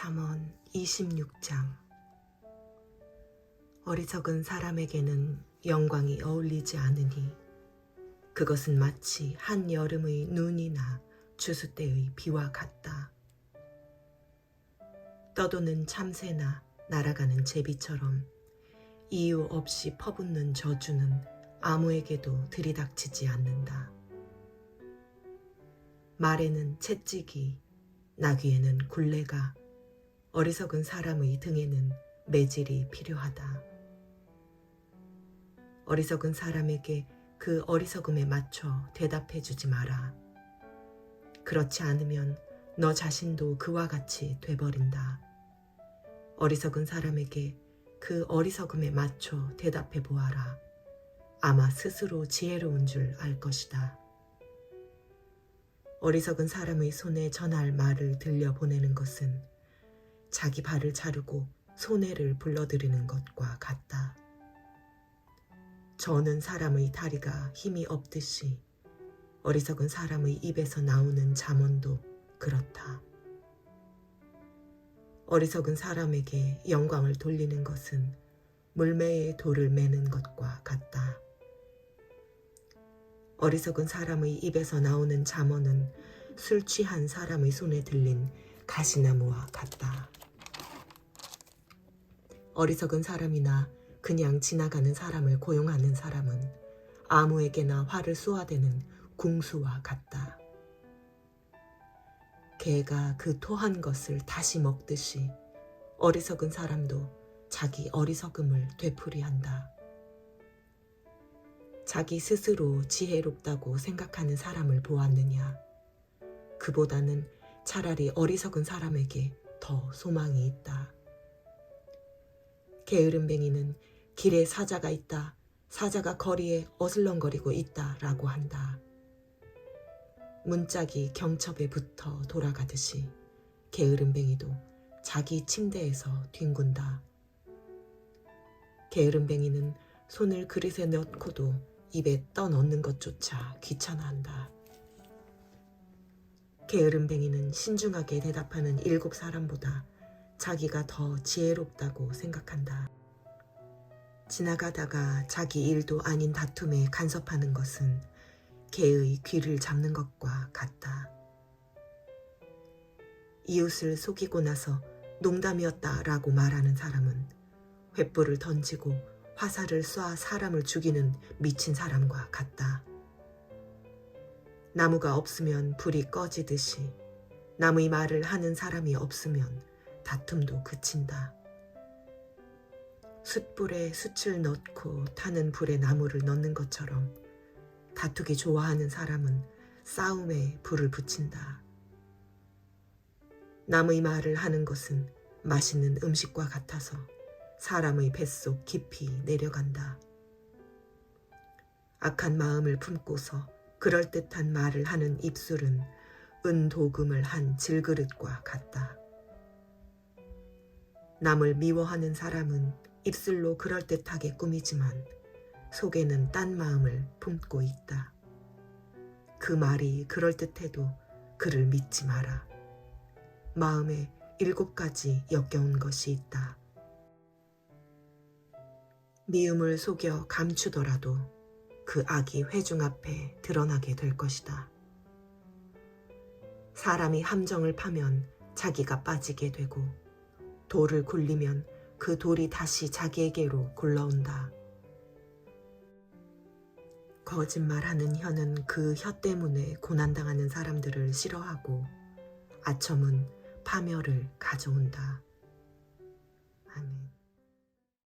잠언 26장 어리석은 사람에게는 영광이 어울리지 않으니 그것은 마치 한 여름의 눈이나 추수 때의 비와 같다. 떠도는 참새나 날아가는 제비처럼 이유 없이 퍼붓는 저주는 아무에게도 들이닥치지 않는다. 말에는 채찍이, 나귀에는 굴레가, 어리석은 사람의 등에는 매질이 필요하다. 어리석은 사람에게 그 어리석음에 맞춰 대답해 주지 마라. 그렇지 않으면 너 자신도 그와 같이 돼버린다. 어리석은 사람에게 그 어리석음에 맞춰 대답해 보아라. 아마 스스로 지혜로운 줄 알 것이다. 어리석은 사람의 손에 전할 말을 들려 보내는 것은 자기 발을 자르고 손해를 불러들이는 것과 같다. 저는 사람의 다리가 힘이 없듯이 어리석은 사람의 입에서 나오는 잠언도 그렇다. 어리석은 사람에게 영광을 돌리는 것은 물매에 돌을 매는 것과 같다. 어리석은 사람의 입에서 나오는 잠언은 술 취한 사람의 손에 들린 가시나무와 같다. 어리석은 사람이나 그냥 지나가는 사람을 고용하는 사람은 아무에게나 화를 쏘아대는 궁수와 같다. 개가 그 토한 것을 다시 먹듯이 어리석은 사람도 자기 어리석음을 되풀이한다. 자기 스스로 지혜롭다고 생각하는 사람을 보았느냐? 그보다는 차라리 어리석은 사람에게 더 소망이 있다. 게으름뱅이는 길에 사자가 있다. 사자가 거리에 어슬렁거리고 있다. 라고 한다. 문짝이 경첩에 붙어 돌아가듯이 게으름뱅이도 자기 침대에서 뒹군다. 게으름뱅이는 손을 그릇에 넣고도 입에 떠넣는 것조차 귀찮아한다. 게으름뱅이는 신중하게 대답하는 일곱 사람보다 자기가 더 지혜롭다고 생각한다. 지나가다가 자기 일도 아닌 다툼에 간섭하는 것은 개의 귀를 잡는 것과 같다. 이웃을 속이고 나서 농담이었다 라고 말하는 사람은 횃불을 던지고 화살을 쏴 사람을 죽이는 미친 사람과 같다. 나무가 없으면 불이 꺼지듯이 남의 말을 하는 사람이 없으면 다툼도 그친다. 숯불에 숯을 넣고 타는 불에 나무를 넣는 것처럼 다투기 좋아하는 사람은 싸움에 불을 붙인다. 남의 말을 하는 것은 맛있는 음식과 같아서 사람의 뱃속 깊이 내려간다. 악한 마음을 품고서 그럴듯한 말을 하는 입술은 은도금을 한 질그릇과 같다. 남을 미워하는 사람은 입술로 그럴듯하게 꾸미지만 속에는 딴 마음을 품고 있다. 그 말이 그럴듯해도 그를 믿지 마라. 마음에 일곱 가지 역겨운 것이 있다. 미움을 속여 감추더라도 그 악이 회중 앞에 드러나게 될 것이다. 사람이 함정을 파면 자기가 빠지게 되고 돌을 굴리면 그 돌이 다시 자기에게로 굴러온다. 거짓말하는 혀는 그 혀 때문에 고난당하는 사람들을 싫어하고 아첨은 파멸을 가져온다. 아멘.